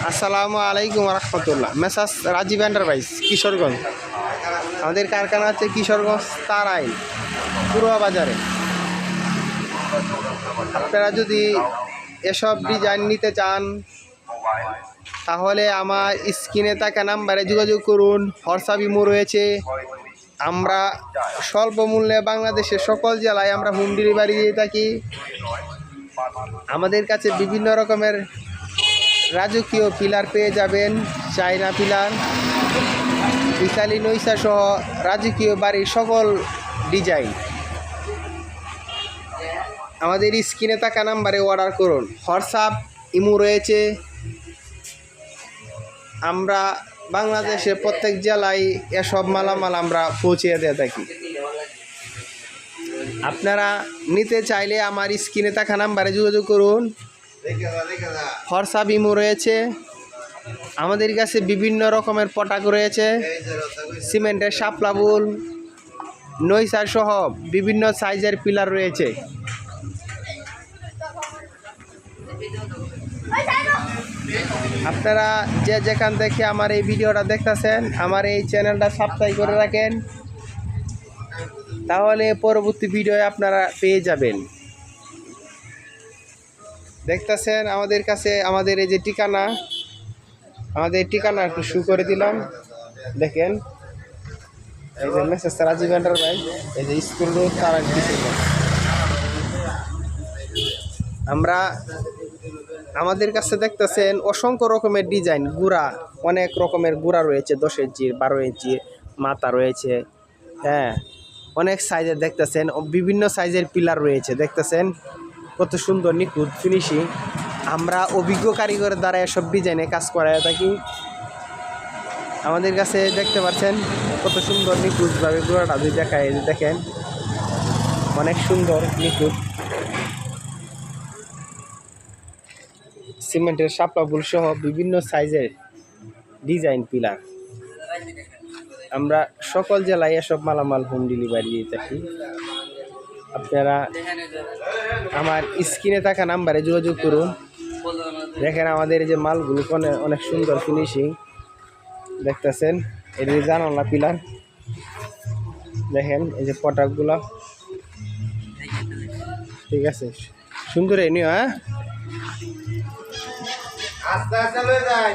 আসসালামু আলাইকুম রহমতুল্লাহ। Messrs Rajib enterprise, Kishoreganj. আমাদের কারখানা আছে কিশোরগঞ্জ তারাইল পুরুয়া বাজারে। আপনারা যদি এসব ডিজাইন নিতে চান, তাহলে আমার স্ক্রিনে থাকা নাম্বারে যোগাযোগ করুন হরসা বিমো রয়েছে। আমরা স্বল্প মূল্যে বাংলাদেশের সকল জেলায় আমরা হোম ডেলিভারি দিয়ে থাকি। আমাদের কাছে বিভিন্ন রকমের রাজকীয় পিলার পেয়ে যাবেন চায়না পিলার। ইতালি নৈশা সহ রাজকীয় বাড়ির সকল ডিজাইন। আমাদের স্ক্রিনে থাকা নাম্বারে অর্ডার করুন। হোয়াটসঅ্যাপ, ইমো রয়েছে। আমরা বাংলাদেশের প্রত্যেক জেলায় এসব মালামাল আমরা পৌঁছিয়ে দিয়ে থাকি। আপনারা নিতে চাইলে আমার স্ক্রিনে থাকা নাম্বারে যোগাযোগ করুন। হোয়াটসঅ্যাপ ইমো রয়েছে। আমাদের কাছে বিভিন্ন রকমের পটাক রয়েছে। সিমেন্টের সাপলাবুল নৈসার সহ বিভিন্ন সাইজের পিলার রয়েছে। আপনারা যে যেখান থেকে আমার এই ভিডিওটা দেখতেছেন, আমার এই চ্যানেলটা সাবস্ক্রাইব করে রাখেন। তাহলে পরবর্তী ভিডিও আপনারা পেয়ে যাবেন। দেখতেছেন আমাদের কাছে আমাদের এই যে ঠিকানা, আমাদের ঠিকানা একটু শু করে দিলাম। দেখেন, এই যে মেসেজ রাজীব এন্টারপ্রাইজ, এই যে স্কুল রোড তার আমরা আমাদের কাছে দেখতেছেন অসংখ্য রকমের ডিজাইন গুড়া, অনেক রকমের গুড়া রয়েছে, দশ ইঞ্চির বারো ইঞ্চির মাথা রয়েছে হ্যাঁ। অনেক সাইজের দেখতেছেন, বিভিন্ন সাইজের পিলার রয়েছে, দেখতেছেন? কত সুন্দর, নিখুঁত ফিনিশিং আমরা অভিজ্ঞ কারিগরের দ্বারা এসব ডিজাইনে কাজ করাই থাকি। আমাদের কাছে দেখতে পাচ্ছেন, কত সুন্দর, নিখুঁতভাবে গোড়াটা যদি দেখায় দেখেন, অনেক সুন্দর, নিখুঁত। সিমেন্টের সাপলাবুল সহ বিভিন্ন সাইজের ডিজাইন পিলার আমরা সকল জেলায় এসব মালামাল হোম ডেলিভারি দিয়ে থাকি। আপনারা আমার স্ক্রিনে থাকা নাম্বারে যোগাযোগ করুন। দেখেন আমাদের এই যে মালগুলো অনেক সুন্দর ফিনিশিং দেখতেছেন? যে জানালা পিলার। দেখেন এই যে পটাকগুলো। ঠিক আছে। সুন্দর এই নিও হ্যাঁ? আস্তে আস্তে যায়